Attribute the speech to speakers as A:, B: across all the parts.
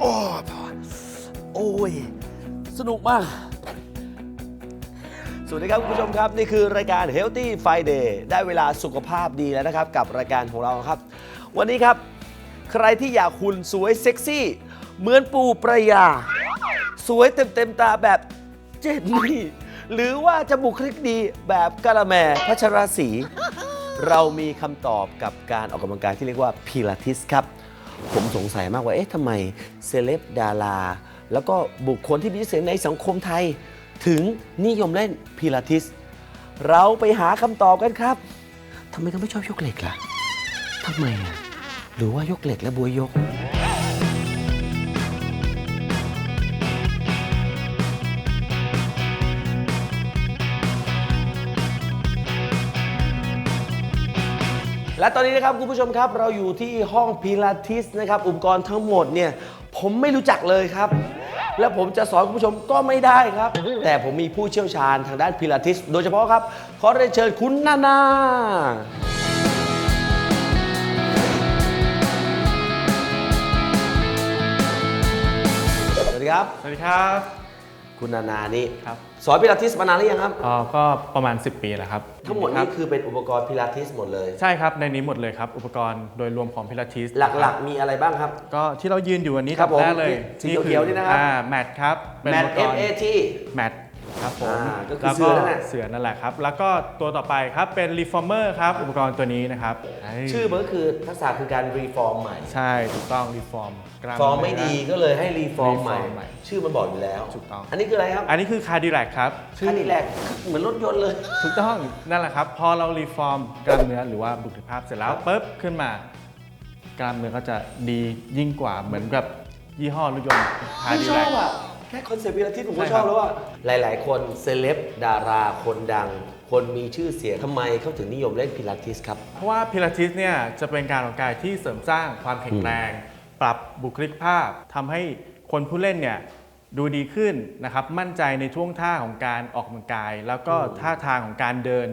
A: โอ้พอโอ้ย สนุกมาก สวัสดีครับคุณผู้ชมครับ นี่คือรายการ Healthy Friday ได้เวลาสุขภาพดีแล้วนะครับ กับรายการของเราครับ วันนี้ครับ ใครที่อยากหุ่นสวยเซ็กซี่ เหมือนปูประยา สวยเต็มเต็มตาแบบเจนนี่ หรือว่าจะบุคลิกดีแบบกะละแมพัชรศรีเรามีคำตอบกับการออกกำลังกายที่เรียกว่าพิลาทิสครับ ผมสงสัยมากว่า เอ๊ะทำไมเซเลบดารา แล้วก็บุคคลที่มีชื่อเสียงในสังคมไทย ถึงนิยมเล่นพิลาทิส เราไปหาคำตอบกันครับทำไมต้องไม่ชอบยกเหล็กล่ะทำไมอะหรือว่ายกเหล็กและบวยยก และตอนนี้นะครับคุณผู้ชมครับ เราอยู่ที่ห้องพิลาทิสนะครับอุปกรณ์ทั้งหมดเนี่ยผมไม่รู้จักเลยครับ และผมจะสอนคุณผู้ชมก็ไม่ได้ครับ แต่ผมมีผู้เชี่ยวชาญทางด้านพิลาทิส โดยเฉพาะครับ ขอเรียนเชิญคุณนานาสวัสดีครับ
B: สวัสดีครับ
A: คุณนานานี่
B: ครับ
A: สอนพิลาทิสมานานหรือยังครับ
B: เอ่อก็ประมาณ 10 ปีแล้วครับ
A: ทั้งหมด
B: ค
A: นี้
B: รับ
A: คือเป็นอุปกรณ์พิลาทิสหมดเลย
B: ใช่ครับในนี้หมดเลยครับ อุปกรณ์โดยรวมของพิลาทิส
A: หลักๆ มีอะไรบ้างครับ
B: ก็ที่เรายืนอยู่วันนี้
A: ครับผม
B: แรกเลย
A: สีเขียวๆนี่นะครับ
B: อ่าแมทครับเป็น
A: แม
B: อุ
A: ท
B: ปกรณ์
A: FAT
B: แมทครับผม
A: อ่าก็คือ
B: แล้ว
A: เสือนั่นแหละ
B: เสือนั่นแหละครับ แล้วก็ตัวต่อไปครับเป็นรีฟอร์เมอร์ครับ อุปกรณ์ตัวนี้นะครับ
A: ชื่อมันก็คือทักษะคือการรีฟอร์มใหม่
B: ใช่ถูกต้องรี ฟอร์ม
A: ฟอร์มไม่ดีก็เลยให้รีฟอร์มใหม่
B: reform ใหม่
A: ชื่อมันบอกอยู่แล้ว
B: ถูกต้อง
A: อันนี้คืออะไรครับ
B: อันนี้คือคาร์ดิแลกครับ
A: คันนี้แหลกเหมือนรถยนต์เลย
B: ถูกต้องนั่นแหละครับ พอเรารีฟอร์มกล้ามเนื้อหรือว่าบุคลิกภาพเสร็จแล้วปุ๊บขึ้นมา กล้ามเนื้อก็จะดียิ่งกว่าเหมือนกับยี่ห้อรถยนต์คาร์
A: ไม่
B: ดิ
A: ช
B: แล
A: อก บอะ แค่คอนเซปต์พิลาทิสผมก็
B: ใช่
A: ช
B: ครั
A: อบบแล้วว่าหลาย ๆ คนเซเลบดาราคนดัง คนมีชื่อเสียงทำไมเขาถึงนิยมเล่นพิลาทิสครับ
B: เพราะว่าพิลาทิสเนี่ยจะเป็นการออกกำลังกายที่เสริมสร้างความแข็งแรง ปรับบุคลิกภาพทำให้คนผู้เล่นเนี่ยดูดีขึ้นนะครับ มั่นใจในช่วงท่าของการออกกำลังกาย แล้วก็ท่าทางของการเดิน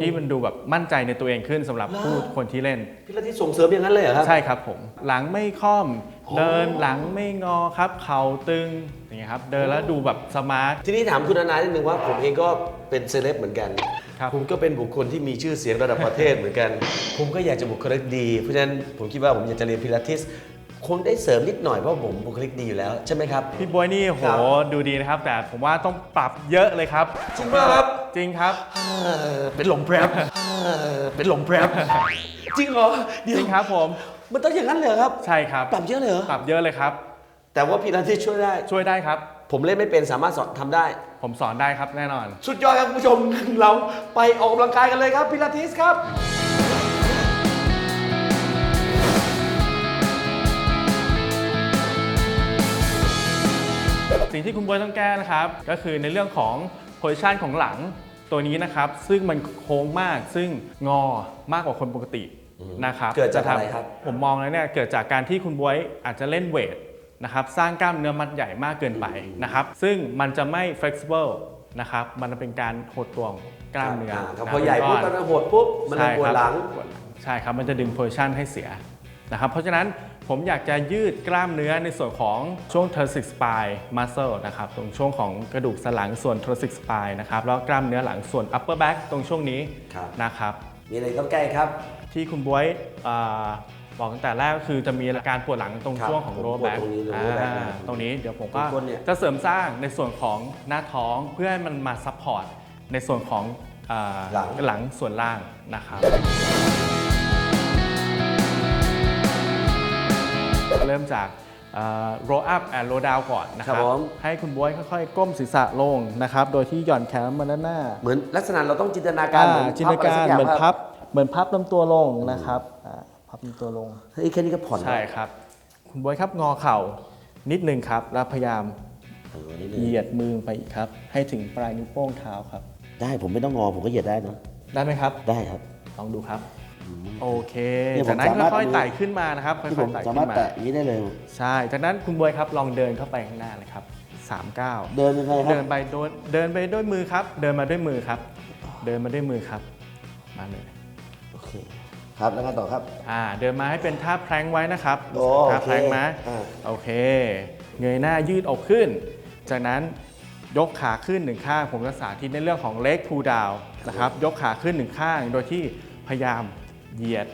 B: ที่มันดูแบบมั่นใจในตัวเองขึ้นสำหรับผู้คนที่เล่น
A: พิลาทิสส่งเสริมอย่างนั้นเลยเหรอครับ
B: ใช่ครับผม หลังไม่ค่อม
A: โอ้
B: เดินหลังไม่งอครับ เข่าตึงอย่างเงี้ยครับเดินแล้วดูแบบสมาร์ท
A: ทีนี้ถามคุณนานานิดนึงว่าผมเองก็เป็นเซเลบเหมือนกัน
B: ครับ
A: ผมก็เป็นบุคคลที่มีชื่อเสียงระดับประเทศเหมือนกัน ผมก็อยากจะบุคลิกดี เพราะฉะนั้นผมคิดว่าผมอยากจะเรียนพิลาทิส คงได้เสริมนิดหน่อยเพราะผมบุคลิกดีอยู่แล้วใช่ไหมครับ
B: พี่บวยนี่โห
A: ครับ
B: ดูดีนะครับ แต่ผมว่าต้องปรับเยอะเลยครับ
A: จริงป่ะครับ
B: จริงครับ
A: เออเป็นหลงแพรบเออเป็นหลงแพรบจริงเหรอเดี๋
B: จ
A: ยว
B: ริงครับผม
A: มันต้องอย่างนั้นเลยเหรอครับ
B: ใช่ครับ
A: ปรับเยอะเลยเหรอ
B: ปรับเยอะเลยครับ
A: แต่ว่าพิลาทิสช่วยได้
B: ช่วยได้ครับ
A: ผมเล่นไม่เป็นสามารถสอนทำได้
B: ผมสอนได้ครับแน่นอน
A: สุดยอดครับคุณผู้ชม เราไปออกกำลังกายกันเลยครับพิลาทิสครับ
B: งที่คุณบวยต้องแก้นะครับ ก็คือในเรื่องของโพ i ชันของหลังตัวนี้นะครับ ซึ่งมันโค้งมากซึ่งงอมากกว่าคนปกตินะครับ
A: เกิดจาก
B: จทำ
A: อะไรครับ
B: ผมมองแล้วเนี่ยเกิดจากการที่คุณบวยอาจจะเล่นเวทนะครับสร้างกล้ามเนื้อมัดใหญ่มากเกินไปนะครับ ซึ่งมันจะไม่ flexible นะครับมันเป็นการหดตัวของกล้ามเนื้อ
A: ครับ
B: นะ
A: พอใหญ่ปุ๊บ
B: ก้
A: มั
B: อน
A: โหดปุ๊บมันเลยปวดหลัง
B: ใช่ครับมันจะดึงโพ i ชันให้เสียนะครับ เพราะฉะนั้น ผมอยากจะยืดกล้ามเนื้อในส่วนของช่วง thoracic spine muscle นะครับ ตรงช่วงของกระดูกสันหลังส่วน thoracic spine นะครับ แล้วกล้ามเนื้อหลังส่วน upper back ตรงช่วงนี้
A: ครับ
B: นะครับ
A: มีอะไรต้องแก้ครับ
B: ที่คุณบวยอ่าบอกตั้งแต่แรกก็คือจะมีอาการปวดหลังตรง
A: ครับ
B: ช่วงของ
A: ผม
B: lower
A: ปวด
B: back
A: ตรงนี้ lower back
B: อ่า
A: นะ
B: ตรงนี้เดี๋ยวผมก็
A: ทุกคนเนี่ย
B: จะเสริมสร้างในส่วนของหน้าท้องเพื่อให้มันมาซัพพอร์ตในส่วนของอ่า
A: หลัง
B: หลังส่วนล่างนะครับ เริ่มจากเอ่อ roll up and roll down ก่อนนะค
A: ครั
B: รั
A: บบผม
B: ให้คุณบวยค่อยๆ ก้มศีรษะลงนะครับ โดยที่หย่อนแขนมาด้านหน้า
A: เหมือนลักษณะเราต้องจินตนาการเหมือน
B: อ่าจินตนาการ
A: พับะไสัย่ง
B: เหมือน
A: ค
B: พั
A: รั
B: บ เหมือนพับลำตัวลงนะครับอ่าพับลำตัวลง
A: เฮ้ยแค่นี้ก็ผ่อนแล้ว
B: ใช่ครับ คุณบวยครับงอเข่านิดนึงครับ แล้วพยายาม
A: เออนิดนึ
B: เห
A: ง
B: ยียดมือไปอีกครับ ให้ถึงปลายนิ้วโป้งเท้าครับ
A: ได้ผมไม่ต้องงอผมก็เหยียดได้นะ
B: ได้ไหมครับ
A: ได้ครับ
B: ลองดูครับ โอเค
A: เนี่ยผม
B: จากนั้น
A: สามารถ
B: ค่อย
A: เอามือ
B: ๆไต่ขึ้นมานะครับค่
A: ที่ผ
B: อย
A: ม
B: ๆไต่
A: สา
B: ขึ้
A: มารถ
B: นมา
A: แตะอย่างนี้ได้เลย
B: ใช่ จากนั้นคุณบวยครับลองเดินเข้าไปข้างหน้าเลยครับสามก้าว
A: เดินยังไงครั
B: เดิ
A: บ
B: นไปโดยเดินไปด้วยมือครับ เดินมาด้วยมือครับ เดินมาด้วยมือครับ มาเลย
A: โอเคคครับ แล้วไงต่อครับ
B: อ่าเดินมาให้เป็นท่าแพลงก์ไว้นะครับ
A: โอ้
B: ท่าแพลงก์ไหม
A: โอเคอ่า
B: โอเค เงยหน้ายืดอกขึ้น จากนั้นยกขาขึ้นหนึ่งข้าง ผมจะสาธิตในเรื่องของเล็กพูดาวนะครับ ยกขาขึ้นหนึ่งข้าง โดยที่พยายาม เหยียด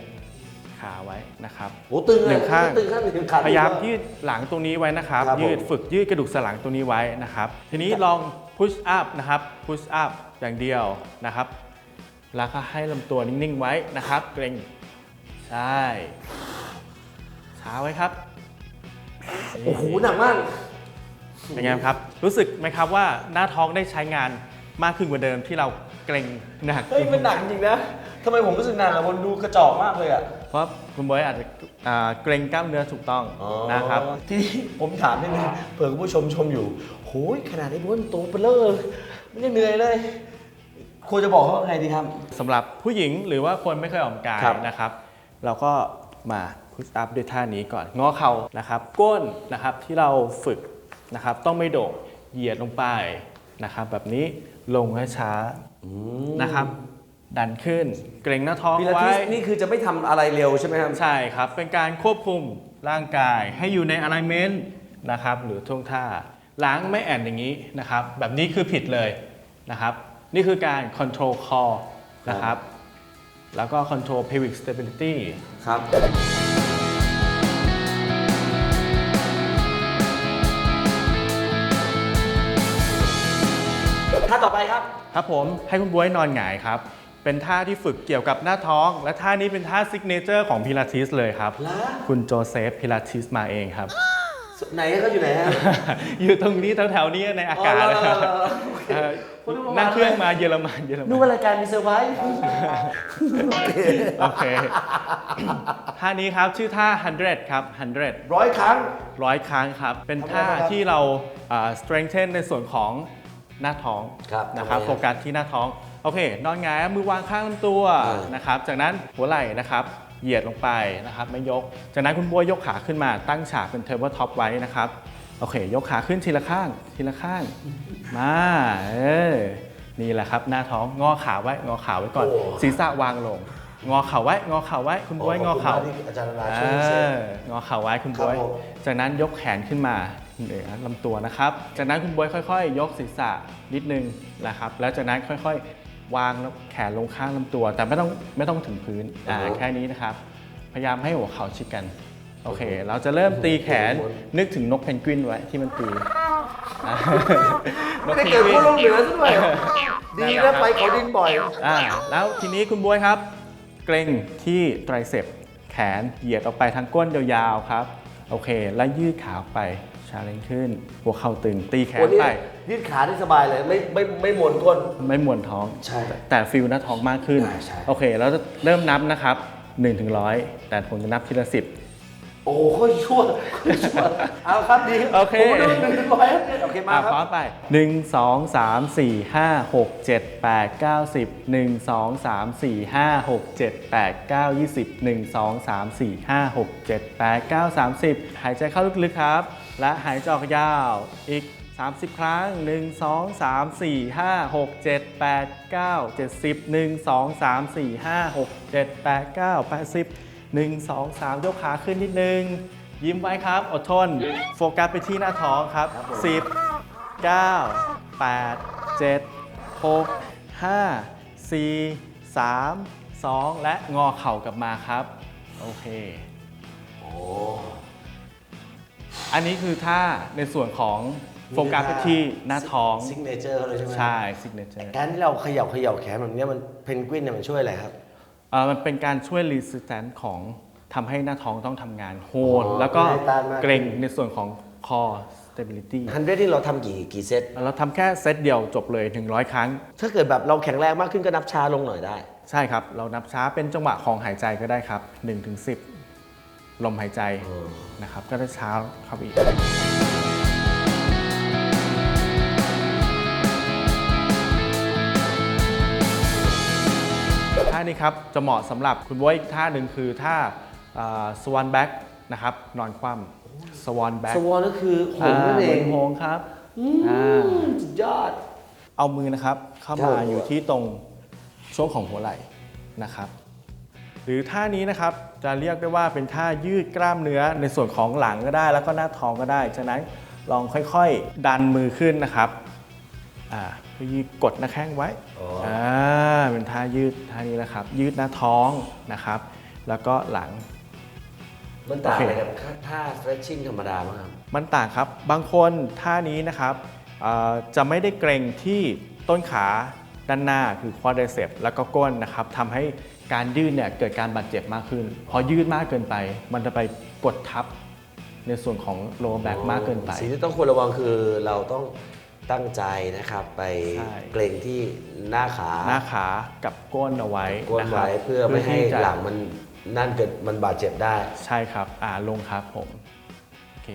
B: ขาไว้นะครับ
A: โหตึงเลย
B: หนึ่งข้าง
A: ตึงข้างหนึ่งขา
B: พยายามยืดหลังตรงนี้ไว้นะครับ
A: ครับผม
B: ยืดฝึกยืดกระดูกสันหลังตรงนี้ไว้นะครับ ทีนี้ลอง push up นะครับ push up อย่างเดียวนะครับ แล้วก็ให้ลำตัวนิ่งๆไว้นะครับ เกรงใช่ช้าไว้ครับ
A: โอ้โหหนักมาก
B: เป็นไงครับ รู้สึกไหมครับว่าหน้าท้องได้ใช้งาน มากขึ้นกว่าเดิมที่เราเกรงหนัก
A: เฮ้ยมันหนักจริงนะทำไมผมรู้สึกหนักอะมันดูกระจอกมากเลยอะ
B: เพราะคุณบอยอาจจะอ่าเกรงกล้ามเนื้อถูกต้องนะครับ
A: ทีนี้ผมถามนิดนึงเผื่อคุณผู้ชมชมอยู่โหยขนาดนี้บ้วนโตเปลเลอร์ไม่ได้เหนื่อยเลยควรจะบอกเขาไงดีครับ
B: สำหรับผู้หญิงหรือว่าคนไม่เคยออกกำลังกาย
A: ครับ
B: นะครับ เราก็มาพุชอัพด้วยท่านี้ก่อนงอเข่านะครับก้นนะครับที่เราฝึกนะครับต้องไม่โดดเหยียดลงไปนะครับแบบนี้ ลงช้าๆนะครับ ดันขึ้น เกรงหน้าท้อง
A: พิลา
B: ไว้
A: ทิสนี่คือจะไม่ทำอะไรเร็วใช่ไหมครับ
B: ใช่ครับ เป็นการควบคุมร่างกายให้อยู่ใน alignment นะครับ หรือท่วงท่า หลังไม่แอนอย่างนี้นะครับ แบบนี้คือผิดเลยนะครับ นี่คือการ control core นะครับ แล้วก็ control pelvic stability
A: ครับ ครับ
B: ครับผมให้คุณบวยนอนหงายครับ เป็นท่าที่ฝึกเกี่ยวกับหน้าท้อง และท่านี้เป็นท่า signature ของพิลาทิสเลยครับ
A: ล่ะ
B: คุณโจเซฟพิลาทิสมาเองครับ
A: ไหนเขาอยู่ไหนฮะ
B: อยู่ตรงนี้แถวๆนี้ในอากาศ
A: อ๋อ
B: เลยครับ
A: เหรอเหรอ
B: เอ่อ
A: คุณรู้ประมาณ
B: นั่งเครื่องมาเยอรมันเยอรมัน
A: นึกว่ารายการมีเซอร์ไพรส์
B: โอเค ท่านี้ครับชื่อท่า 100 ครับ 100
A: ร้อยครั้ง
B: ร้อยครั้งครับ เป็นท่า
A: ทำไมครับ
B: ที่เราอ่า strengthen ในส่วนของ หน้าท้อง
A: ครับ
B: นะครับ
A: ทำไมฮะ
B: โฟกัสที่หน้าท้องโอเคนอนหงายมือวางข้างลำตัว
A: อ่าน
B: นะครับจากนั้นหัวไหล่นะครับเหยียดลงไปนะครับไม่ยก จากนั้นคุณบัวยกขาขึ้นมาตั้งฉากเป็น table top ไว้นะครับโอเค ยกขาขึ้นทีละข้างทีละข้างมาเออนี่แหละครับหน้าท้องงอขาไว้งอขาไว้ก่อน
A: โอ้
B: ศีรษะวางลง งอเข่าไว้งอเข่าไว้คุณบวยงอเข่า
A: ขบคุณมกที่อาจารย์นา
B: เอ
A: ช่วยเซฟ
B: องอเข่าไว้คุณ
A: ครับ
B: บวย
A: ผม
B: จากนั้นยกแขนขึ้นมา เหนือลำตัวนะครับ จากนั้นคุณบวยค่อยๆ ยกศีรษะนิดนึงนะครับ แล้วจากนั้นค่อยๆ วางแขนลงข้างลำตัว แต่ไม่ต้องไม่ต้องถึงพื้นอ่าแค่นี้นะครับ พยายามให้หัวเข่าชิดกัน โอเค เราจะเริ่มตีแขนนึกถึงนกเพนกวินไว้ที่มันตีอ่านก
A: ไม่ได้
B: เพน
A: เกิด
B: กวิ
A: ขั้
B: น
A: วโลกเหนือซะด้วย ดีนะไปเขาดินบ่อย
B: อ่า แล้วทีนี้คุณบวยครับ เกรงที่ไตรเซปแขนเหยียดออกไปทางก้นยาวๆครับ โอเค แล้วยืดขาออกไป ชาเลนขึ้น หัวเข่าตึง ตีแข
A: โอ้
B: น
A: นี่
B: ไป
A: ยืดขาได้สบายเลยไม่ไม่ไม่มวนก้น
B: ไม่มวนท้อง
A: ใช่
B: แต่ฟิลหน้าท้องมากขึ้น
A: ใช่ใช่
B: โอเค แล้วจะเริ่มนับนะครับ1ถึง100แต่ผมจะนับทีละ10
A: โอ้โหชั่วชั่วเอาครับดี
B: โอเค
A: ผมดูหนึ่งถึงร้อยโอเคมา
B: อะ
A: ค
B: พร้อ
A: รับ
B: มไป 1 2 3 4 5 6 7 8 9 10 1 2 3 4 5 6 7 8 9 20 1 2 3 4 5 6 7 8 9 30 หายใจเข้าลึกๆครับ และหายใจออกยาวอีก 30 ครั้ง 1 2 3 4 5 6 7 8 9 70 1 2 3 4 5 6 7 8 9 80 1 2 3 ยกขาขึ้นนิดนึง ยิ้มไว้ครับ อดทน โฟกัสไปที่หน้าท้องครับ 10 9 8 7 6 5 4 3 2 และงอเข่ากลับมาครับ โอเค
A: โอ้
B: อันนี้คือท่าในส่วนของโฟกัสไปที่หน้าท้อง
A: ซิกเนเจอร์เขาเลยใช่ไหม
B: ใช่ซิกเนเจอร์
A: การที่เราเขย่าเขย่าแขนแบบเนี้ยมันเพนกวินเนี่ยมันช่วยอะไรครับ
B: มันเป็นการช่วยรีสิสแตนของทำให้หน้าท้องต้องทำงานโฮน
A: อ๋อ
B: แล้วก็
A: ให้ต้านมากขึ้น
B: เกร็งในส่วนของ core stability
A: ฮันเดที่เราทำกี่กี่เซต
B: เราทำแค่เซตเดียวจบเลย 100 ครั้ง
A: ถ้าเกิดแบบเราแข็งแรงมากขึ้นก็นับช้าลงหน่อยได้
B: ใช่ครับ เรานับช้าเป็นจังหวะของหายใจก็ได้ครับ1ถึง10 ลมหายใจ
A: เออ
B: นะครับ ก็จะช้าเข้าไปอีก ครับจะเหมาะสำหรับคุณบวยอีกท่าหนึ่งคือท่าสว a นแบ็กนะครับนอนคว่ำสว a นแบ็ก
A: สวอนก็คือหงส์นั่นเอง
B: โหงครับ
A: อื
B: อ่า
A: มสุดยอด
B: เอามือนะครับเข้า
A: ครั
B: มา
A: บ
B: อยู่ที่ตรงช่วงของหัวไหล่นะครับ หรือท่านี้นะครับจะเรียกได้ว่าเป็นท่ายืดกล้ามเนื้อในส่วนของหลังก็ได้ แล้วก็หน้าท้องก็ได้ ฉะนั้นลองค่อยๆ ดันมือขึ้นนะครับอ่า เพื่อยืดกดหน้าแข้งไว้
A: อ๋ออ่
B: อ่าเป็นท่ายืดท่านี้นะครับ ยืดหน้าท้องนะครับ แล้วก็หลัง
A: มันต่าง
B: โอเค
A: อะไรกับท่า stretching ธรรมดาบ้างครับ
B: มันต่างครับบางคนท่านี้นะครับเอ่อจะไม่ได้เกรงที่ต้นขาด้านหน้าคือ quadricep แล้วก็ก้นนะครับทำให้การยืดเนี่ยเกิดการบาดเจ็บมากขึ้น พอยืดมากเกินไป มันจะไปกดทับในส่วนของ lower back มากเกินไป
A: สิ่งที่ต้องควรระวังคือเราต้อง ตั้งใจนะครับ ไป
B: ใช่
A: เกรงที่หน้าขา
B: หน้าขากับก้นเอาไว้
A: ก้น
B: นะครั
A: ไว้
B: บ
A: เพื่อไม่ให้
B: ที่จะ
A: หลังมันนั่นเกิดมันบาดเจ็บได้
B: ใช่ครับ อ่าลงครับผมโอเค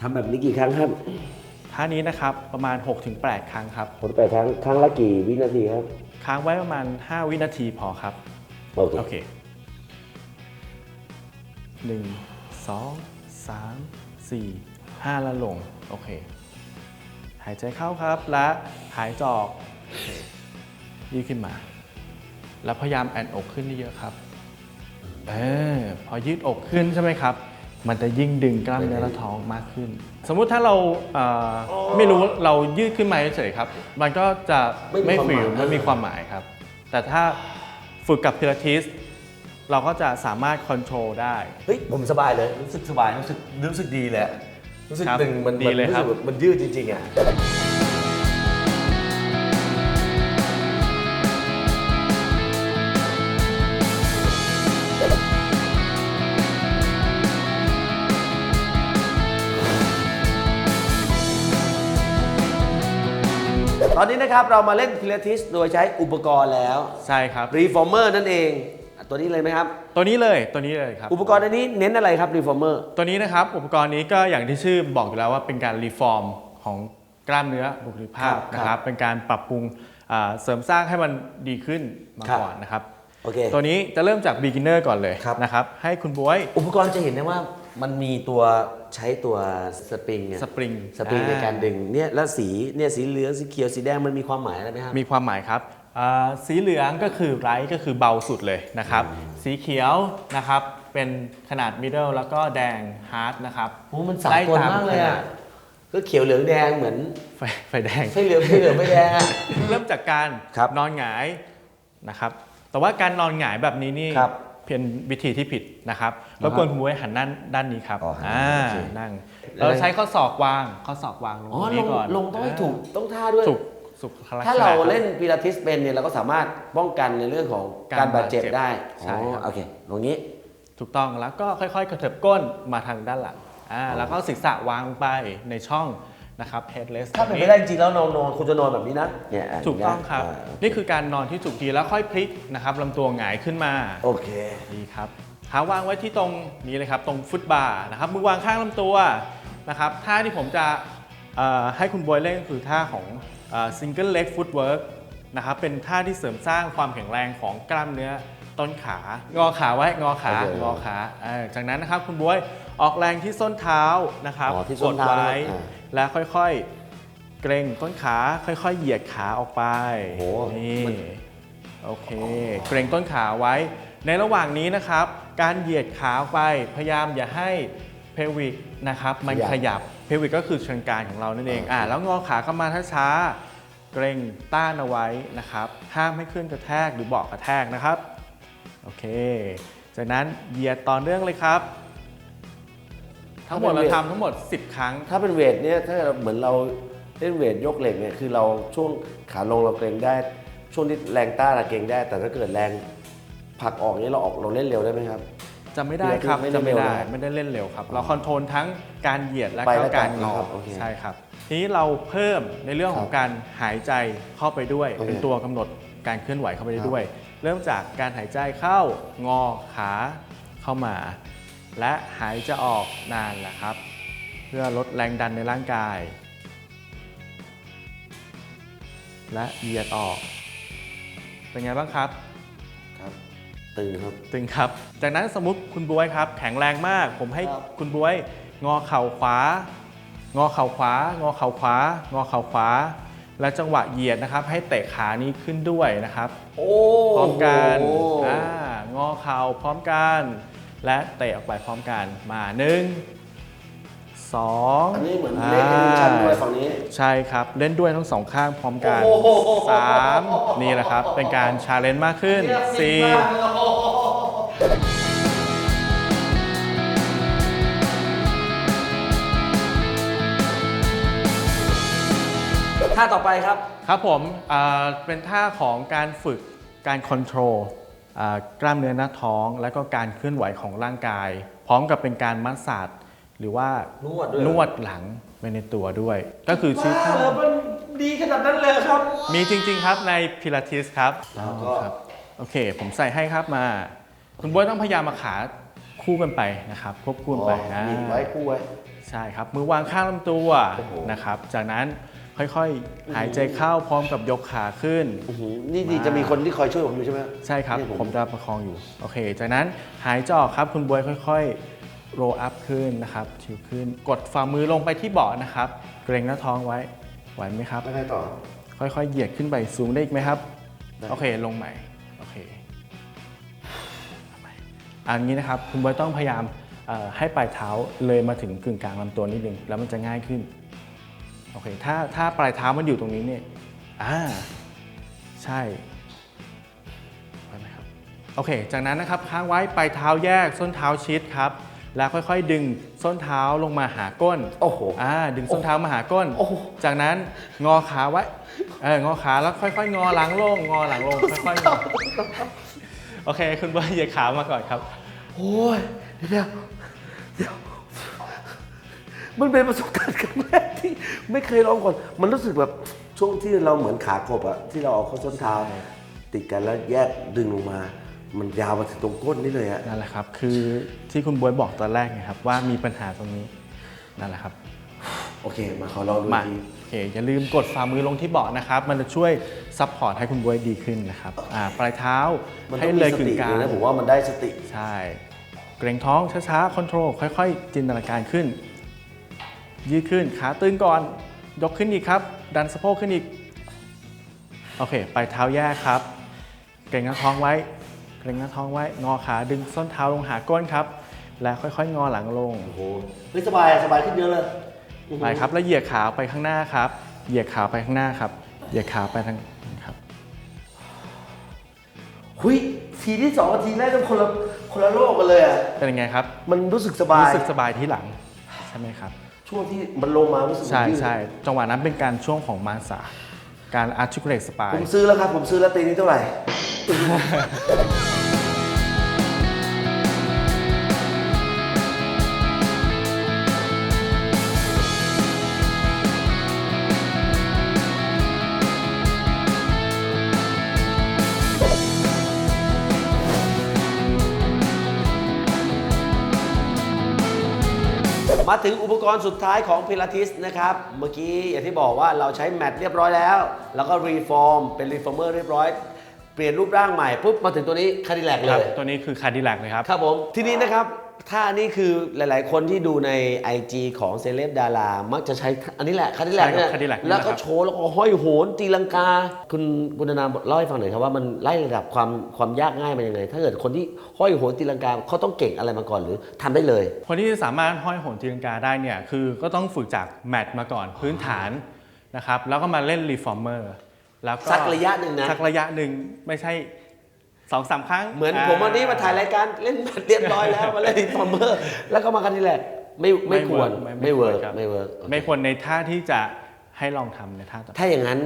A: ทำแบบนี้กี่ครั้งครับ
B: ท่านี้นะครับประมาณ 6-8 ครั้งครับ
A: ผมแต่ครั้งครั้งละกี่วินาทีครับ
B: ค้างไว้ประมาณ 5 วินาทีพอครับ
A: โอเค
B: โอเคหนึ่งสองสามสี่ห้าแล้วลง โอเค หายใจเข้าครับ และหายใจออกโอเคยืดขึ้นมา แล้วพยายามแอนอกขึ้นเยอะๆครับเออพอยืดอกขึ้นใช่ไหมครับ มันจะยิ่งดึงกล้ามเนื้อและท้องมากขึ้น สมมุติถ้าเราเอ่ออไม่รู้เรายืดขึ้นมาเฉยๆครับ มันก็จะ
A: ไม่มี
B: ไม่
A: ความห
B: ฟิ
A: มาย
B: ลไม่มีความหมายครับ แต่ถ้าฝึกกับพิลาทิสเราก็จะสามารถคอนโทรลได้
A: เฮ้ยผมสบายเลยรู้สึกสบายรู้สึกรู้สึกดีเลยอะ รู้สึก
B: ครับ
A: ตึงมัน
B: ดีเลย
A: มัน
B: ครับ
A: สึกแมันยืดจริงๆอะตอนนี้นะครับเรามาเล่นพิลาทิสโดยใช้อุปกรณ์แล้ว
B: ใช่ครับ
A: รีฟอร์เมอร์นั่นเองอะ ตัวนี้เลยไหมครับ
B: ตัวนี้เลยตัวนี้เลยครับ
A: อุปกรณ์อันนี้เน้นอะไรครับรีฟอร์เมอร์
B: ตัวนี้นะครับ อุปกรณ์นี้ก็อย่างที่ชื่อบอกอยู่แล้วว่าเป็นการรีฟอร์มของกล้ามเนื้อบุคลิกภาพ
A: ครับ
B: นะครับ เป็นการปรับปรุงอ่าเสริมสร้างให้มันดีขึ้นมา
A: ครับ
B: ก่อนนะครับ
A: โอเค
B: ตัวนี้จะเริ่มจาก beginner ก่อนเลย
A: ครับ
B: นะครับ ให้คุณบวย
A: อุปกรณ์จะเห็นได้ว่ามันมีตัวใช้ตัวสปริงเนี่ย
B: สปริง
A: สปริงในการดึงเนี่ยแล้วสีเนี่ยสีเหลืองสีเขียวสีแดงมันมีความหมายอะไรไหมครับ
B: มีความหมายครับอ่า สีเหลืองก็คือไรก็คือเบาสุดเลยนะครับ สีเขียวนะครับเป็นขนาด middle แล้วก็แดง hard นะครับ
A: โอ้มันสากลมากเลยอะก็เขียวเหลืองแดงเหมือน
B: ไฟไฟแดง
A: ไฟเหลืองไฟเหลืองไฟแดงอะ
B: เริ่มจากการ
A: ครับ
B: นอนหงายนะครับ แต่ว่าการนอนหงายแบบนี้นี่
A: ครับ
B: เพียงวิธีที่ผิดนะครับ
A: ค
B: ร
A: รับบ
B: กวนคุณบุ้ยหันด้านด้านนี้ครับ
A: อ๋อหัน
B: อ่า
A: โอเค
B: นั่ง
A: แล้ว
B: เราใช้ข้อศอกวางข้อศอกวางลง
A: อ๋อ
B: ตรง
A: ล
B: นี้
A: ง
B: ก่อน
A: ลงต้องให้ถูกต้องท่าด้วย
B: สุก สุกลักษณะ
A: ถ้าเรา
B: คบ
A: เล่นพิลาทิสเป็นเนี่ยเราก็สามารถป้องกันในเรื่องของ
B: การ
A: การบาดเจ็บบา
B: ดเจ็บ
A: ได้
B: ใช่ครับ
A: อ๋อโอเคตรงนี้
B: ถูกต้องแล้วก็ค่อยๆ กระเถิบก้นมาทางด้านหลังอ่าแล้วก็ศีรษะวางไปในช่องนะครับ headless
A: ถ้าเป็น
B: แบบ
A: ไปได้จริงๆแล้วนอนนอนคุณจะนอนแบบนี้นะเนี่ยะ
B: ถูกต้องครับานี่คือการนอนที่ถูกทีแล้วค่อยพลิกนะครับลำตัวหงายขึ้นมา
A: โอเค
B: ดีครับเท้าวางไว้ที่ตรงนี้เลยครับตรงฟุตบาร์นะครับมือวางข้างลำตัวนะครับท่าที่ผมจะเอ่อให้คุณบอยเล่นก็คือท่าของ single leg footwork นะครับเป็นท่าที่เสริมสร้างความแข็งแรงของกล้ามเนื้อต้นขางอขาไว้งอขา
A: โอเค
B: งอขาเออจากนั้นนะครับคุณบอยออกแรงที่ส้นเท้านะครับ
A: อ๋อที่ส้นเท้าก
B: ดไว้
A: อ่า
B: และค่อยๆ เกรงต้นขาค่อยๆ เหยียดขาออกไป
A: โอ้โห
B: นี่
A: มัน
B: โอเค เกรงต้นขาไว้ ในระหว่างนี้นะครับ การเหยียดขาออกไปพยายามอย่าให้เพลวิกนะครับ มัน
A: ขยับ
B: ขยับ เพลวิกก็คือเชิงกรานของเรานั่นเอง
A: โอเค
B: อ่าแล้วงอขาเข้ามาช้าๆเกรงต้านเอาไว้นะครับ ห้ามให้ขึ้นกระแทกหรือเบาะกระแทกนะครับ โอเค จากนั้นเหยียดต่อเนื่องเลยครับ ทั้งหมดเราทำทั้งหมด 10 ครั้ง
A: ถ้าเป็นเวทเนี่ยถ้าเราเหมือนเราเล่นเวทยกเหล็กเนี่ยคือเราช่วงขาลงเราเกรงได้ ช่วงที่แรงต้านเราเกรงได้ แต่ถ้าเกิดแรงผลักออกเนี่ยเราออกเราเล่นเร็วได้ไหมครับ
B: จะไม่ได้ครับ
A: ไม่ได้
B: จะไม่ได้
A: เร็วนะครับ
B: ไม่ได้เล่นเร็วครับ เราคอนโทรลทั้งการเหยียดและ
A: ไป
B: ก็
A: และ
B: การ
A: กลับ
B: งอ
A: นะครับโอเค
B: ใช่ครับ ทีนี้เราเพิ่มในเรื่องของ
A: ครับ
B: การหายใจเข้าไปด้วย
A: โอเค
B: เป็นตัวกำหนดการเคลื่อนไหวเข้าไปได้
A: ครับ
B: ด้วย เริ่มจากการหายใจเข้างอขาเข้ามา และหายใจออกนานแหละครับ เพื่อลดแรงดันในร่างกาย และเหยียดออก เป็นไงบ้างครับ
A: ครับ ตึงครับ
B: ตึงครับ จากนั้นสมมติคุณบวยครับ แข็งแรงมาก ผมให้
A: ครับ
B: คุณบวย งอเข่าขวา งอเข่าขวา งอเข่าขวา งอเข่าขวา และจังหวะเหยียดนะครับ ให้เตะขานี้ขึ้นด้วยนะครับ
A: โอ้
B: พร้อมกัน
A: โอ้
B: อ่างงอเข่าพร้อมกัน และเตะออกไปพร้อมกันมาหนึ่ง สอง
A: อันนี้เหมือนเล่นเป็นชั้นด้วยฝั่งนี้
B: ใช่ครับ เล่นด้วยทั้งสองข้างพร้อมกัน
A: โอ้โห
B: สามนี่แหละครับ เป็นการชาเลนจ์มากขึ้นสี่
A: ท่าต่อไปครับ
B: ครับผมอ่าเป็นท่าของการฝึกการคอนโทรลอ่ากล้ามเนื้อหน้าท้อง และก็การเคลื่อนไหวของร่างกาย พร้อมกับเป็นการมัสซาจ หรือว่าน
A: วดด้วย
B: นวดหลังไปในตัวด้วย ก็คือชื่อท่า
A: ว้าวมันดีขนาดนั้นเลยครับ
B: มีจริง ๆ ครับในพิลาทิสครับ
A: แล้วก็
B: ครับโอเค ผมใส่ให้ครับมา คุณบวยต้องพยายามมาขาคู่กันไปนะครับควบคู่กันไป
A: อ๋อมี
B: อ่า
A: ไว้คู่ไว้
B: ใช่ครับ มือวางข้างลำตัว
A: โอ้โห
B: นะครับ จากนั้นค่อยๆ หายใจเข้าพร้อมกับยกขาขึ้น
A: อื้อหือนี่ดี
B: มา
A: จะมีคนที่คอยช่วยผมอยู่ใช่ไหม
B: ใช่ครับ
A: นี่ผม
B: ผมจะประคองอยู่ โอเค จากนั้นหายใจออกครับ คุณบวยค่อยๆ โรอัพขึ้นนะครับชิวขึ้น กดฝ่ามือลงไปที่เบาะนะครับ เกรงหน้าท้องไว้ ไหวไหมครับ
A: ไม่ได้ต่อ
B: ค่อยๆ เหยียดขึ้นไปสูงได้อีกไหมครับ
A: ได้
B: โอเค ลงใหม่ โอเคเอาใหม่อันนี้นะครับ คุณบอยต้องพยายามเอ่อให้ปลายเท้าเลยมาถึงกึ่งกลางลำตัวนิดนึง แล้วมันจะง่ายขึ้น โอเค ถ้าถ้าปลายเท้ามันอยู่ตรงนี้เนี่ย อ่า ใช่ไปไหมครับ โอเค จากนั้นนะครับค้างไว้ปลายเท้าแยกส้นเท้าชิดครับ แล้วค่อยๆ ดึงส้นเท้าลงมาหาก้น
A: โอ้โห
B: อ่าดึงส้นเท้ามาหาก้น
A: โอ้โห
B: จากนั้นงอขาไว้เอองอขาแล้วค่อยๆ งอหลังลงงอหลังลงค่อยๆงอโอเค คุณเบอร์เหยียดขามาก่อนครับ
A: โอ้ยเดี๋ยวเดี๋ยว มันเป็นประสบการณ์ครั้งแรกที่ไม่เคยลองก่อน มันรู้สึกแบบช่วงที่เราเหมือนขากบอะที่เราเอาข้อส้นเท้าติดกันแล้วแยกดึงลงมา มันยาวมาถึงตรงก้นนี่เลยอะ
B: นั่นแหละครับ คือที่คุณบวยบอกตอนแรกไงครับว่ามีปัญหาตรงนี้นั่นแหละครับ
A: โอเค มาขอลองดู
B: มา
A: อีกที
B: โอเคอย่าลืมกดฝ่ามือลงที่เบาะนะครับ มันจะช่วยซัพพอร์ตให้คุณบวยดีขึ้นนะครับอ่าปลายเท้า
A: มัน
B: ให้
A: ต้อง
B: เล
A: มี
B: ย
A: ส
B: กึ่
A: ติ
B: งกลา
A: เลย
B: ง
A: นะผมว่ามันได้สติ
B: ใช่เกรงท้องช้าๆคอนโทรลค่อยๆ จินตนาการขึ้น ยืดขึ้นขาตึงก่อน ยกขึ้นอีกครับ ดันสะโพกขึ้นอีก โอเคไปเท้าแยกครับ เกรงหน้าท้องไว้ เกรงหน้าท้องไว้ งอขาดึงส้นเท้าลงหาก้นครับ และค่อยๆ งอหลังลง
A: โอ้โหเฮ้ยสบายอะสบายขึ้นเยอะเลย
B: ไปครับแล้วเหยียดขาไปข้างหน้าครับ เหยียดขาไปข้างหน้าครับ เหยียดขาไปทางครับ
A: หุยทีที่สองกับทีแรกมันคนละคนละโลกกันเลยอะ
B: เป็นยังไงครับ
A: มันรู้สึกสบาย
B: รู้สึกสบายที่หลังใช่ไหมครับ
A: ช่วงที่มันลงมารู้สึก
B: ใช่
A: ยืด
B: ใช่จังหวะนั้นเป็นการช่วงของมาสาการ articulate
A: ผม
B: spine
A: ซื้อแล้วครับ ผมซื้อแล้วตีนี้เท่าไหร่ มาถึงอุปกรณ์สุดท้ายของพิลาทิสนะครับ เมื่อกี้อย่างที่บอกว่าเราใช้แมทเรียบร้อยแล้ว แล้วก็รีฟอร์มเป็นรีฟอร์เมอร์เรียบร้อย ปลี่ยนรูปร่างใหม่ปุ๊บมาถึงตัวนี้คาดิแลกเล
B: ครับ
A: ย
B: ตัวนี้คือคาร์ดิแลกเลยครับ
A: ครับผม ทีนี้นะครับท่านี้คือหลาย ๆ คนที่ดูใน IG ของเซเลบดารามักจะใช้อันนี้แหละคาดิแลก
B: ใช่ครับ
A: เนี่ย
B: Cadillac นี่
A: แล้ว
B: แหละค
A: ก็
B: รับ
A: โชว์ แล้วก็ห้อยโหนตีลังกา คุณคุณนานาเล่าให้ฟังหน่อยครับว่ามันไล่ระดับความความยากง่ายมันยังไง ถ้าเกิดคนที่ห้อยโหนตีลังกาเขาต้องเก่งอะไรมาก่อนหรือทำได้เลย
B: คนที่สามารถห้อยโหนตีลังกาได้เนี่ยคือก็ต้องฝึกจากแมทมาก่อนพื้นฐานนะครับแล้วก็มาเล่นรีฟอร์เมอร์ แล้วก็
A: สักระยะหนึ่งนะ
B: สักระยะหนึ่งไม่ใช่สองสามครั้ง
A: เหมือนผมวันนี้มาถ่ายรายการเล่นแมทเรียบร้อยแล้วมาเล่นรีฟอร์เมอร์แล้วก็มาคาดิแลกไม่ไม่ควรไม่เวิร์ก
B: คบ
A: ไม่เวิร์ก
B: ไม่ควรในท่าที่จะให้ลองทำในท่าต่อไป
A: ถ้าอย่างนั้น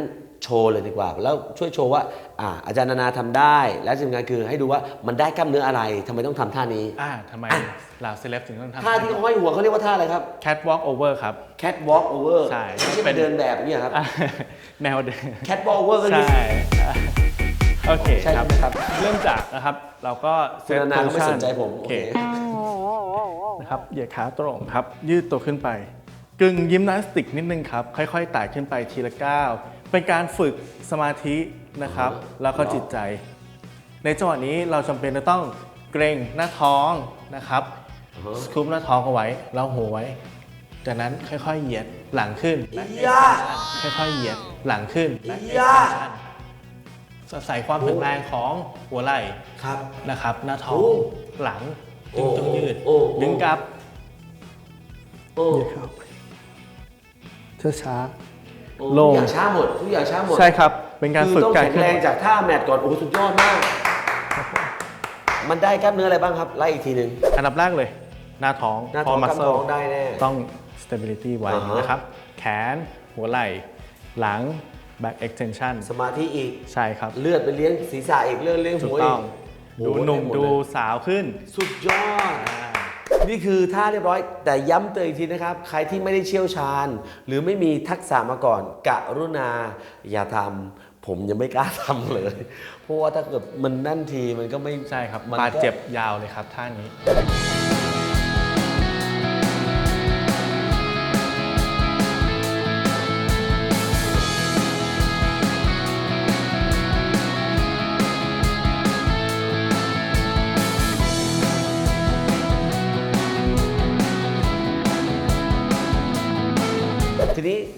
A: โชว์เลยดีกว่า แล้วช่วยโชว์ว่าอ่าอาจารย์นานาทำได้ และสิ่งสำคัญคือให้ดูว่ามันได้กล้ามเนื้ออะไรทำไมต้องทำท่านี้
B: อ่าทำไม
A: อะ
B: เหล่าเซเลบถึงต้องทำ
A: ท่าที่เขาห้อยหัวเขาเรียกว่าท่าอะไรครับ
B: แคทวอล์กโอเวอร์ครับ
A: cat walk over
B: ใช่
A: ไม่ใช่ไปเดินแบบอย่างนี้ครับ
B: อะแนวเดิน
A: cat walk over ก็
B: ใช่
A: คือ
B: โอเค
A: ใช่
B: ครับ
A: ครับ
B: เริ่มจากนะครับ เราก็
A: คุณนานาเขาไม่สนใจผม
B: โอ
A: โอ
B: เค
A: เค
B: นะครับ เหยียดขาตรงครับ ยืดตัวขึ้นไป กึ่งยิมนาสติกนิดนึงครับ ค่อยๆไต่ขึ้นไปทีละก้าว เป็นการฝึกสมาธินะครับ
A: อ๋อ
B: แล้วก็จิตใจ ในจังหวะนี้เราจำเป็นจะต้องเกรงหน้าท้องนะครับ
A: อือฮะ
B: สครูปหน้าท้องเอาไว้แล้วหัวไว้ จากนั้นค่อย ๆ เหยียดหลังขึ้น
A: อียา
B: ค่อยๆเหยียดหลังขึ้นและ
A: อียา
B: extension ใส่ความแข็งแรงของหัวไหล่
A: ครับ
B: นะครับ หน้าท้อ
A: โอ้
B: งหลัง
A: โอ้
B: ดึงจงยืด
A: โอ้โอ้
B: ดึงกลับ
A: โอ้
C: นี่ครับช้าช้า
A: โอ้
B: ลง
A: ทุกอย่างช้าหมดทุกอย่างช้าหมด
B: ใช่ครับ เป็นการ
A: คือ
B: ฝึก
A: ต้อง
B: การ
A: แข็ง
B: เคลื่
A: แร
B: อน
A: ง
B: ไหว
A: จากท่าแมทก่อนโอ้โหสุดยอดมาก มันได้กล้ามเนื้ออะไรบ้างครับไล่อีกทีหนึ่ง
B: อันดับแรกเลย หน้าท้อง
A: หน้าท้อง
B: พ
A: กล้าม
B: muscle
A: ท้องได้แน่
B: ต้อง stability ไว้
A: อ่าฮะ
B: นะครับ แขนหัวไหล่ หลัง back extension
A: สมาธิอีก
B: ใช่ครับ
A: เลือดไปเลี้ยงศีรษะอีกเลือดเลี้ยง
B: ถู
A: หั
B: ก
A: วอี
B: ต้อง
A: ก
B: ดูหนุ่ม
A: โอ้โดู
B: สาวขึ้น
A: สุดยอด นี่คือท่าเรียบร้อยแต่ย้ำเตือนอีกทีนะครับ ใครที่ไม่ได้เชี่ยวชาญ หรือไม่มีทักษะมาก่อนกรุณาอย่าทำผมยังไม่กล้าทำเลย เพราะว่าถ้าเกิดมันนั่นทีมันก็ไม่
B: ใช่ครับ
A: มันก็
B: บาดเจ็บยาวเลยครับท่า
A: นี้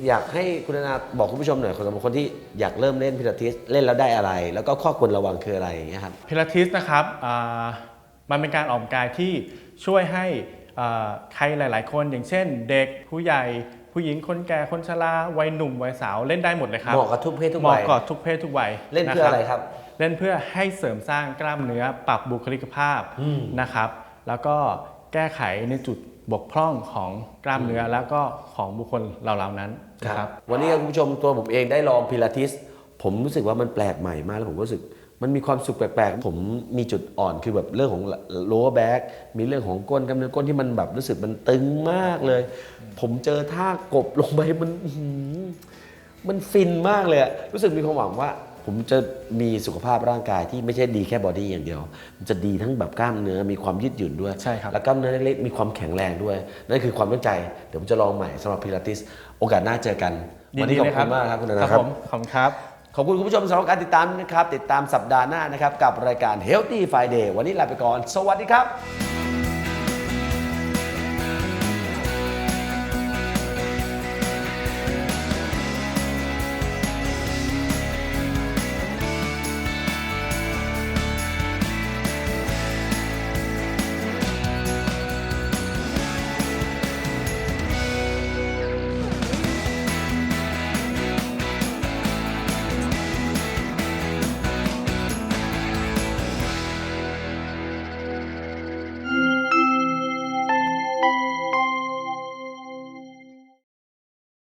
A: อยากให้คุณนาบอกคุณผู้ชมหน่อยสำหรับคนที่อยากเริ่มเล่นพิลาทิสเล่นแล้วได้อะไร แล้วก็ข้อควรระวังคืออะไรอย่างเงี้ยครับ
B: พิลาทิสนะครับอ่ามันเป็นการออกกำลังกายที่ช่วยให้อ่าใครหลาย ๆ คน อย่างเช่น เด็กผู้ใหญ่ ผู้หญิงคนแก่คนชราวัยหนุ่มวัยสาวเล่นได้หมดเลยครับ
A: เหมาะกับทุกเพศทุก
B: เหมาะ
A: วัย
B: กับทุกเพศทุกวัย
A: เล่นเพื่ออะไรครับ
B: เล่นเพื่อให้เสริมสร้างกล้ามเนื้อปรับบุคลิกภาพนะครับ แล้วก็แก้ไขในจุดบกพร่องของกล้ามเนื้อแล้วก็ของบุคคลเหล่าๆนั้น นะครับ
A: วันนี้ครับคุณผู้ชมตัวผมเองได้ลองพิลาทิส ผมรู้สึกว่ามันแปลกใหม่มากแล้วผมก็รู้สึกมันมีความสุขแปลกๆ ผมมีจุดอ่อนคือแบบเรื่องของ lower back มีเรื่องของก้นกล้ามเนื้อก้นที่มันแบบรู้สึกมันตึงมากเลย ผมเจอท่ากบลงไปมันอื้อหือมันฟินมากเลยอะรู้สึกมีความหวังว่า ผมจะมีสุขภาพร่างกายที่ไม่ใช่ดีแค่บอดี้อย่างเดียว มันจะดีทั้งแบบกล้ามเนื้อมีความยืดหยุ่นด้วย
B: ใช่ครับ
A: แล้วกล้ามเนื้อเล็กๆมีความแข็งแรงด้วย นั่นคือความตั้งใจ เดี๋ยวผมจะลองใหม่สำหรับพิลาทิส โอกาสหน้าเจอกัน วันนี้ขอบคุณมากครับคุณนา
B: ค
A: ค
B: รั
A: รั
B: บบผมขอบคุณครับ
A: ขอบคุณคุณผู้ชมสำหรับการติดตามนะครับ ติดตามสัปดาห์หน้านะครับ กับรายการ Healthy Friday วันนี้ลาไปก่อน สวัสดีครับ